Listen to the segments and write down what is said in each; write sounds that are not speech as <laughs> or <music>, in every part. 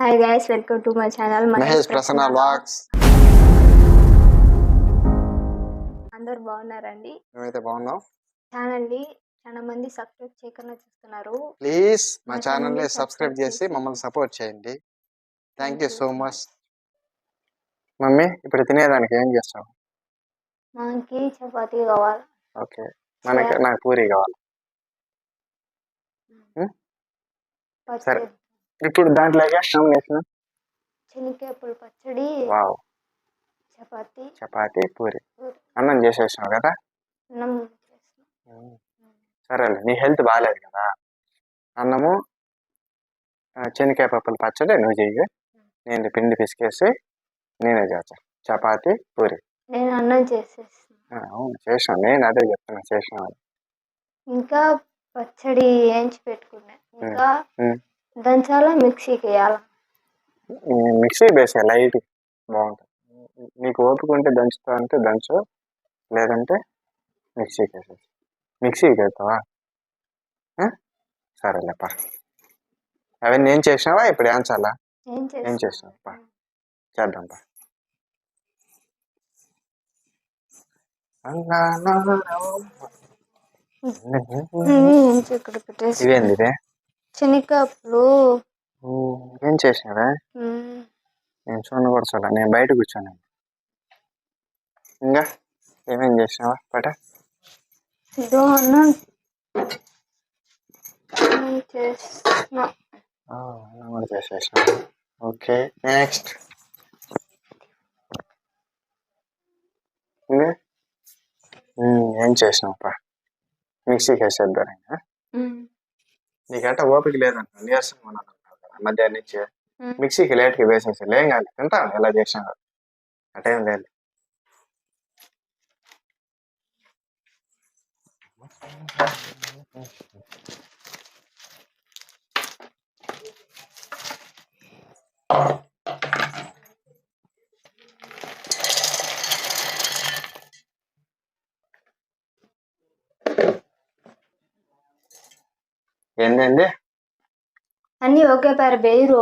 Hi guys welcome to my channel Mahesh Prasanna vlogs అందరు బాగున్నారండి? మేమైతే బాగున్నాం. ఛానల్ని చాలా మంది సబ్స్క్రైబ్ చేయకుండా చూస్తున్నారు. ప్లీజ్ మా ఛానల్ని సబ్స్క్రైబ్ చేసి మమ్మల్ని సపోర్ట్ చేయండి. Thank you so much mummy ఇప్పుడు తినేదానికి ఏం చేస్తావు? మనకి చపాతీ కావాలి. ఓకే. మనకి. నాకు పూరి కావాలి. సరే. ఇప్పుడు దాంట్లోకి కాంబినేషన్ శనగకాయల పచ్చడి వావ్. చపాతీ. చపాతి పూరి. అన్నం చేసేసావు కదా? అన్నం. సరేలే నీ హెల్త్ బాగాలేదు కదా? అన్నము శనగకాయ పప్పుల పచ్చడి నువ్వు చెయ్యి. నేను పిండి పిసికేసి నేనే చేస్తా. చపాతి పూరి. నేను అన్నం చేసేస్తాను అవును చేసాను. నేను అదే చెప్తున్నా చేసాను. ఇంకా పచ్చడి వేయించి పెట్టుకున్నా. ఇంకా. దంచాలా మిక్సీకి వేయాలా మిక్సీ వేసా లైట్ బాగుంటుంది నీకు ఓపిక ఉంటే దంచుతా అంటే దంచు లేదంటే మిక్సీకి వేసేసి మిక్సీకి వేస్తావా? సరేలేపా అవన్నీ ఏం చేసినావా ఇప్పుడు ఏంచాలా ఏం ఏం చేస్తావు? పా. ఇక్కడ పెట్టేసి ఇదేంది ఇదే శనగకాయలు ఊ, ఏం చేసినావే? మ్మ్. నేను చూడను కూడా చూడ నేను బయట కూర్చోను ఇంకా ఏమేం చేసినావా? పట? చేసేసిన. Okay next. ఇంకా? ఏం చేసినావుపా? మిక్సీకి వేసేద్దాం. నీకంటే ఓపిక లేదంట. నీరసంగా ఉన్నాను మధ్యాహ్నం నుంచి. మిక్సీకి లేట్గా వేసేసి లేం కాదు తింటాను ఎలా చేసినా అటేం లేదు. ఏంటండి అన్ని ఒకే పేరు వేయరు.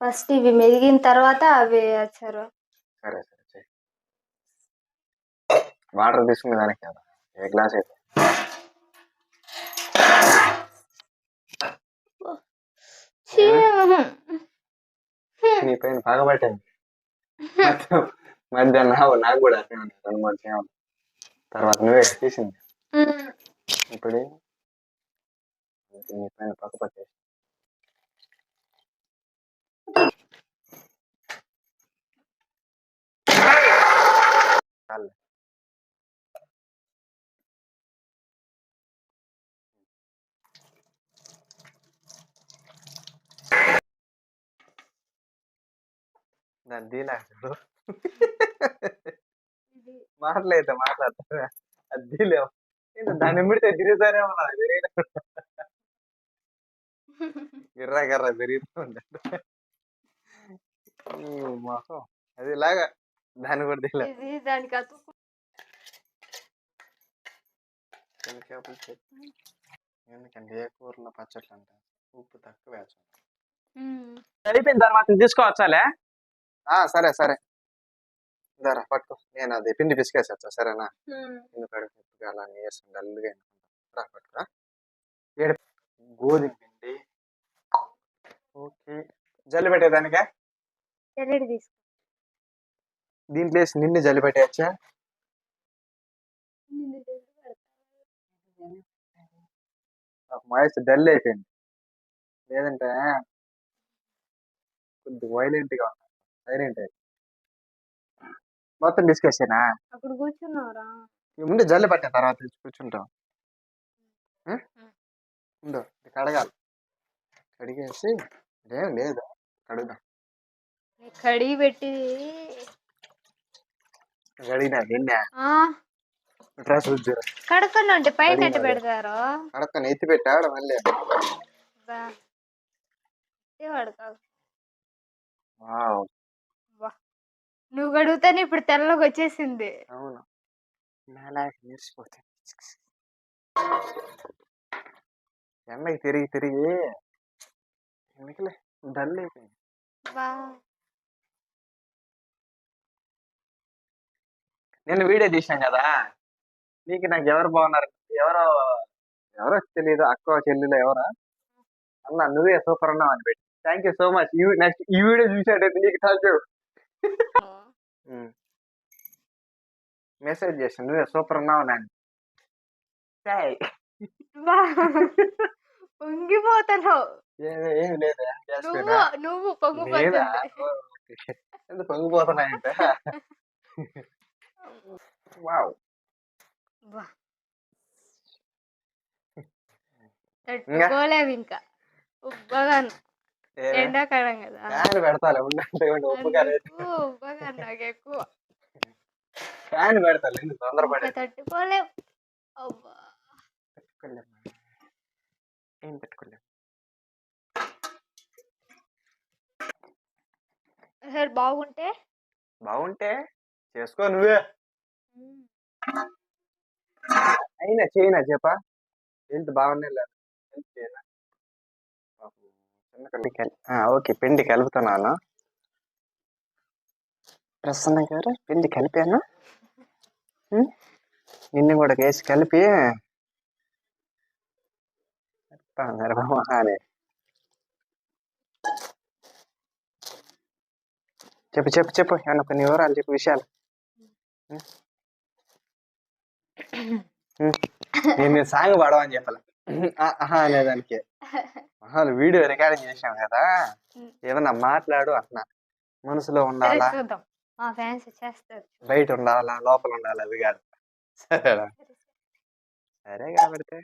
ఫస్ట్ ఇవి మెదిగిన తర్వాత అవి వేస్తారు సరే సరే వాటర్ తీసుకునే దానికి కదా. ఏ గ్లాస్ అయితే? నీ పైన పగబట్టింది మధ్యాహ్నం నాకు కూడా మూడు చేయాలి. తర్వాత నువ్వే తీసింది. ఇప్పుడు నీ పైన పక్క పట్టేసి చాలు. దాన్ని దీలా చూడు మాట్లాడైతే మాట్లాడతా అది దీలేవు ఏంటి దాన్ని మిడితే తిరుగుతానేమో నాకు తెలియదు. గిర్రా గిర్రా ఉంటాడు మొహం. అది ఇలాగా దాన్ని కూడా తీలే ఇది దానికి అతుక్కు శనగకాయలు చెట్టు. ఎందుకంటే ఏ కూరలో పచ్చట్లు అంటే. ఉప్పు తక్కువ. అయిపోయిన తర్వాత తీసుకోవచ్చాలే? సరే సరే. దారా పట్టుకో. నేను అది పిండి పిసికేసేస్తా సరేనా? మ్మ్. ఎందుకు అడుగు అలా నీరసం డల్గా రా పట్టుకురా. ఏడు. గోధుమ పిండి. ఓకే. జల్లి పెట్టేదానికా? తెల్లటి తీసుకో. దీంట్లో వేసి నిన్ను జల్లి పెట్టేయచ్చా. వాయిస్ డల్ అయిపోయింది. లేదంటే కొద్ది వైలెంట్గా ఉన్నా సైలెంట్ అయిపోయింది మొత్తం డిస్కషనా అక్కడ కూర్చున్నావురా. ముందు జల్లి పట్టిన తర్వాత కూర్చుంటాం? ఉండు కడగాలి కడిగేసి ఇదేం లేదు. కడుగుదాం కడిగి పెట్టి కడిగినా నిన్న ఆ. డ్రెస్ రుద్దురా కడకుండా ఉంటే పైన ఎట్ట. పెడతారు. పెట్టాడు మళ్ళీ. బా. ఏ వాడకాదు వావ్, నువ్వు కడుగుతానే ఇప్పుడు తెల్లగా వచ్చేసింది. అవును. నాలా మెరిసిపోతుంది <laughs> ఎండకి తిరిగి తిరిగి ఎందుకులే? డల్ అయిపోయింది వా. నేను వీడియో తీసాను కదా. నీకు నాకు ఎవరు బాగున్నారు? ఎవరో ఎవరో తెలియదు అక్క చెల్లెలు ఎవరా. అన్న నువ్వే సూపర్ అన్నావు అని పెట్టి. థ్యాంక్ యూ సో మచ్ ఈ నెక్స్ట్ ఈ వీడియో చూసాడైతే నీకు థ్యాంక్ యూ మెసేజ్ చేసాను నువ్వే సూపర్ అన్నావు నేను వా. పొంగిపోతున్నావు ఏం లేదా? నువ్వు నువ్వు లేదా? పొంగిపోతుంది ఎందుకు పొంగిపోతున్నాయంటే వావ్. తట్టుకోలేవు ఇంకా? ఉబ్బగా ఎండాకాలం కదా. ఫ్యాన్ పెడతాలే ఉండంటే ఉప్పు కాలేదు అందుకు ఉబ్బగా నాకు ఎక్కువ ఫ్యాన్ పెడతాలే ఎందుకు తొందరపడి? ఇంకా తట్టుకోలేవు. అబ్బా పెట్టుకోలేమ్మా ఏం పెట్టుకోలేము సరే బాగుంటే? బాగుంటే చేసుకో నువ్వే. అయినా చేయనా చెప్పా? హెల్త్ బాగుండే లేదు? హెల్త్ చేయనా? ఓకే పిండి కలుపుతున్నాను. ప్రసన్న గారు పిండి కలిపాను? నిన్ను కూడా వేసి కలిపి. బాబా. అని చెప్పు చెప్పు చెప్పు. ఏమన్నా కొన్ని వివరాలు చెప్పు విషయాలు. నేను నేను సాంగ్ పాడవని చెప్పాలి. ఆహా అనేదానికి అసలు వీడియో రికార్డింగ్ చేసాం కదా. ఏమన్నా మాట్లాడు అన్నా మనసులో ఉండాలా? బయట ఉండాలా? లోపల ఉండాలా? అది కాదు. సరేనా సరే కాబట్టి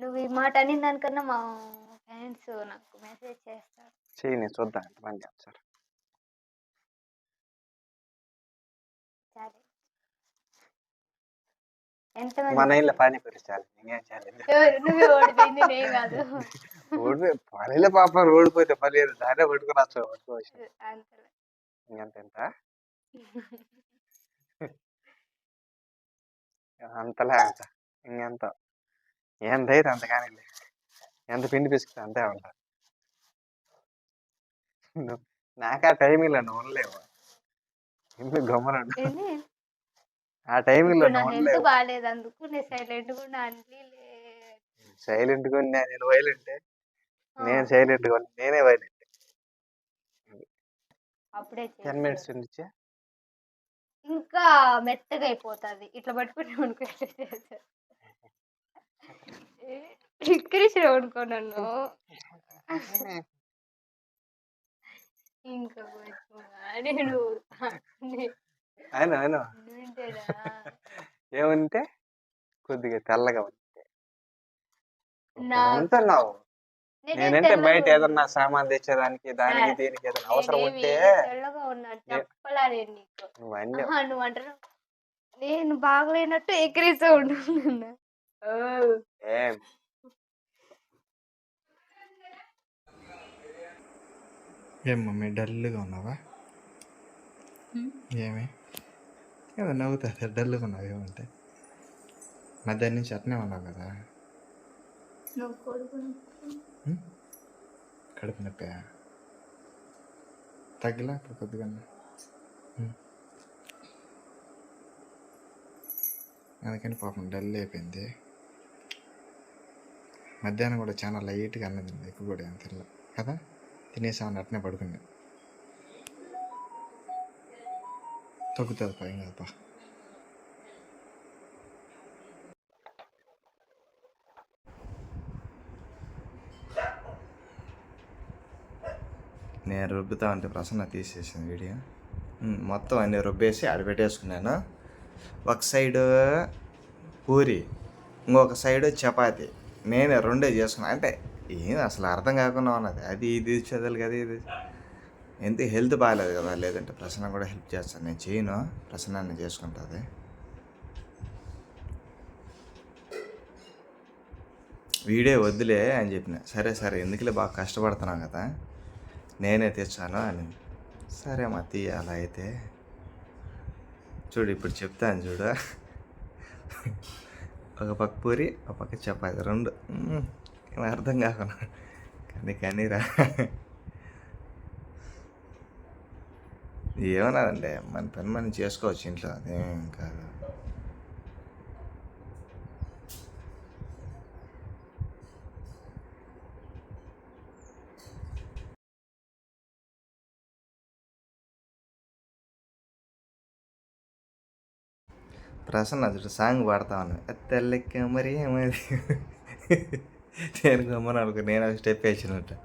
నువ్వు ఈ మాట అనిన దానికన్నా మా ఫ్యాన్స్ నాకు మెసేజ్ చేస్తారు. చెయ్యి నేను చూద్దాం ఎంతమంది చేస్తారు సరే. ఎంతమంది మన ఇళ్ళ పానీపూరి చాలు ఇంకేం చాలు ఓడిపోయి పనిలో పాప ఓడిపోతే పర్లేదు దానే పట్టుకుని వచ్చు పట్టుకోవచ్చు ఇంకెంత ఎంత? అంతలే అంత ఇంకెంత? ఎంత అయితే అంత కానీ ఎంత పిండి పిసికితే అంతే ఉంటా నువ్వు నాకు ఆ టైమింగ్లో నువ్వు ఉండలేవు ఎందుకు గమ్మనుండు ఏంది? ఆ టైమింగ్లో ఇప్పుడు నా నువ్వు హెల్త్ ఉండలేవు బాగాలేదు అందుకు నేను సైలెంట్గా అన్ని సైలెంట్గా నేను వైలెంట్? నేను సైలెంట్గా నేనే వైలెంట్? అప్పుడే టెన్. మినిట్స్ నుంచి ఇంకా మెత్తగా అయిపోతుంది. ఇట్లా పట్టుకుని అనుకో ఇట్లా నన్ను. <laughs> ఇంకా నేను అయినా వింటేనా? ఏమంటే కొద్దిగా తెల్లగా ఉంటే. నేనంటే బయట. ఏదన్నా సామాన్ తెచ్చేదానికి దానికి దీనికి ఏదైనా అవసరం ఉంటే నేను నువ్వు బాగలేనట్టు ఎక్కిరిస్తూ ఉంటున్నా ఏం? ఏం మమ్మీ డల్గా ఉన్నావా? ఏమి? ఏదో నవ్వుతుంది డల్గా ఉన్నావు ఏమంటే? మధ్యాహ్నం నుంచి అట్నే ఉన్నావు కదా? కడుపు నొప్పి? తగ్గిలా ఇప్పుడు కొద్దిగా. అందుకని పాపం డల్ అయిపోయింది. మధ్యాహ్నం కూడా చాలా లైట్గా అన్నది ఎక్కువ కూడా తినలే. కదా? తినేసామని అట్నే పడుకున్నా. తగ్గుతుంది పైన కాదప్పా నేను రుబ్బుతా అంటే ప్రసన్న తీసేసింది వీడియో. మొత్తం అన్ని రుబ్బేసి ఆడ పెట్టేసుకున్నాను. ఒక సైడు పూరి ఇంకొక సైడు చపాతి. నేను రెండే చేసుకున్నాను అంటే ఏం అసలు అర్థం కాకుండా ఉన్నది? అది ఇది చదవాలి కదా ఇది. ఎంత హెల్త్ బాగాలేదు కదా? లేదంటే ప్రసన్న కూడా హెల్ప్ చేస్తాను. నేను చేయను. ప్రసన్నాన్ని చేసుకుంటుంది. వీడే వద్దులే అని చెప్పిన. సరే సరే. ఎందుకులే? బాగా కష్టపడుతున్నాం కదా. నేనే తెచ్చాను అని. సరే మా తీయ అలా అయితే. చూడు ఇప్పుడు చెప్తాను చూడు. ఒక పక్క పూరి ఒక పక్క చపాతి. రెండు. అర్థం కాకుండా కానీ రా. ఏమన్నారండి మన పని మనం చేసుకోవచ్చు ఇంట్లో. అదేం కాదు. ప్రసన్న సాంగ్ పాడతా ఉన్నాను తెల్లెక్క మరి ఏమది? నేను గమ్మని అనుకో నేను ఒక స్టెప్ వేసినట్టు.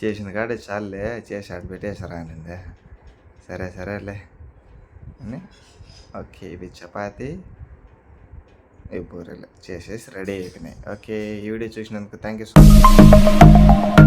చేసిన కాడే చాలులే చేసి ఆడ పెట్టేసారా అనిందే సరే సరేలే. అని ఓకే ఇవి చపాతి. ఇవి బూరెలు చేసేసి రెడీ అయిపోయినాయి. ఓకే ఈ వీడియో చూసినందుకు థ్యాంక్ యూ సో మచ్.